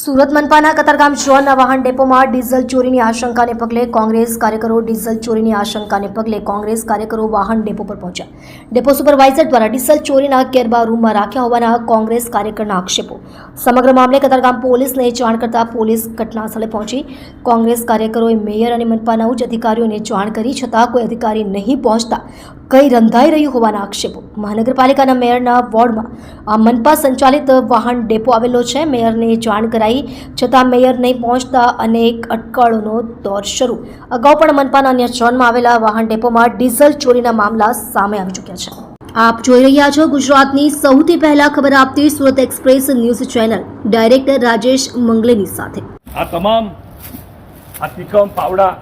સુરત મનપાના કતારગામ જોનના વાહન ડેપોમાં ડીઝલ ચોરીની આશંકાને પગલે કોંગ્રેસ કાર્યકરો ડીઝલ ચોરીની આશંકાને પગલે કોંગ્રેસ કાર્યકરો વાહન ડેપો પર પહોંચ્યા. ડેપો સુપરવાઇઝર દ્વારા ડીઝલ ચોરીના કેરબા રૂમમાં રાખ્યા હોવાના કોંગ્રેસ કાર્યકરના આક્ષેપો. સમગ્ર મામલે કતારગામ પોલીસને જાણ કરતા પોલીસ ઘટનાસ્થળે પહોંચી. કોંગ્રેસ કાર્યકરોએ મેયર અને મનપાના ઉચ્ચ અધિકારીઓને જાણ કરી છતાં કોઈ અધિકારી નહીં પહોંચતા કઈ રંધાઈ રહ્યું હોવાના આક્ષેપો. મહાનગરપાલિકાના મેયરના વોર્ડમાં આ મનપા સંચાલિત વાહન ડેપો આવેલો છે. મેયરને જાણ કરાઈ છતાં મેયર નહીં પહોંચતા અનેક અટકળોનો દોર શરૂ. અગાઉ પણ મનપાના અન્ય ઝોનમાં આવેલા વાહન ડેપોમાં ડીઝલ ચોરીના મામલા સામે આવી ચૂક્યા છે. આપ જોઈ રહ્યા છો ગુજરાતની સૌથી પહેલા ખબર આપતી Surat express news channel, director Rajesh મંગલેની સાથે. આ તમામ આ તિકમ પાવડા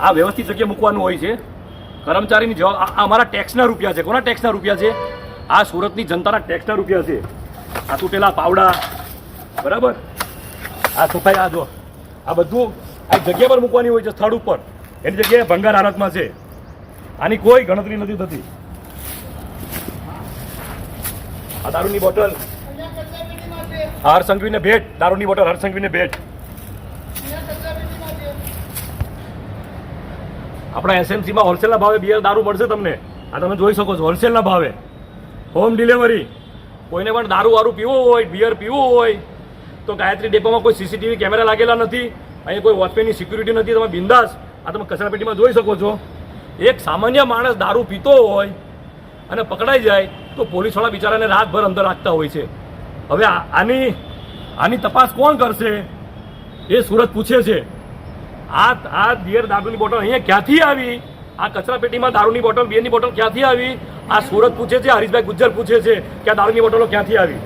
આ વ્યવસ્થિત જગ્યાએ મૂકવાનું હોય છે. કર્મચારીની જવાબ આ અમારા ટેક્સના રૂપિયા છે. કોના ટેક્સના રૂપિયા છે? આ સુરતની જનતાના ટેક્સના રૂપિયા છે. આ તૂટેલા પાવડા બરાબર? આ સફાઈ આ જો. આ બધું આ જગ્યા પર મૂકવાની હોય છે, સ્થળ ઉપર. એની જગ્યાએ ભંગાર હાલતમાં છે. આની કોઈ ગણતરી નથી થતી. આ દારૂની બોટલ. હાર સંઘવીને ભેટ. દારૂની બોટલ હરસંઘવીને ભેટ. આપણા એસએમસીમાં હોલસેલના ભાવે બિયર દારૂ મળશે તમને. આ તમે જોઈ શકો છો, હોલસેલના ભાવે. હોમ ડિલિવરી કોઈને પણ દારૂ વારું પીવું હોય બિયર પીવું હોય તો ગાયત્રી ડેપોમાં કોઈ સીસીટીવી કેમેરા લાગેલા નથી. અહીંયા કોઈ વોચમેનની સિક્યુરિટી નથી. તમે બિંદાસ આ તમે કચરાપેટીમાં જોઈ શકો છો. એક સામાન્ય માણસ દારૂ પીતો હોય અને પકડાઈ જાય તો પોલીસવાળા બિચારાને રાતભર અંદર રાખતા હોય છે. હવે આની આની તપાસ કોણ કરશે? એ સુરત પૂછે છે. આ આ બિયર દારૂની બોટલ અહીંયા ક્યાંથી આવી? આ કચરાપેટીમાં દારૂની બોટલ બિયરની બોટલ ક્યાંથી આવી? આ સુરત પૂછે છે, હરીશભાઈ ગુજ્જર પૂછે છે કે આ દારૂની બોટલો ક્યાંથી આવી?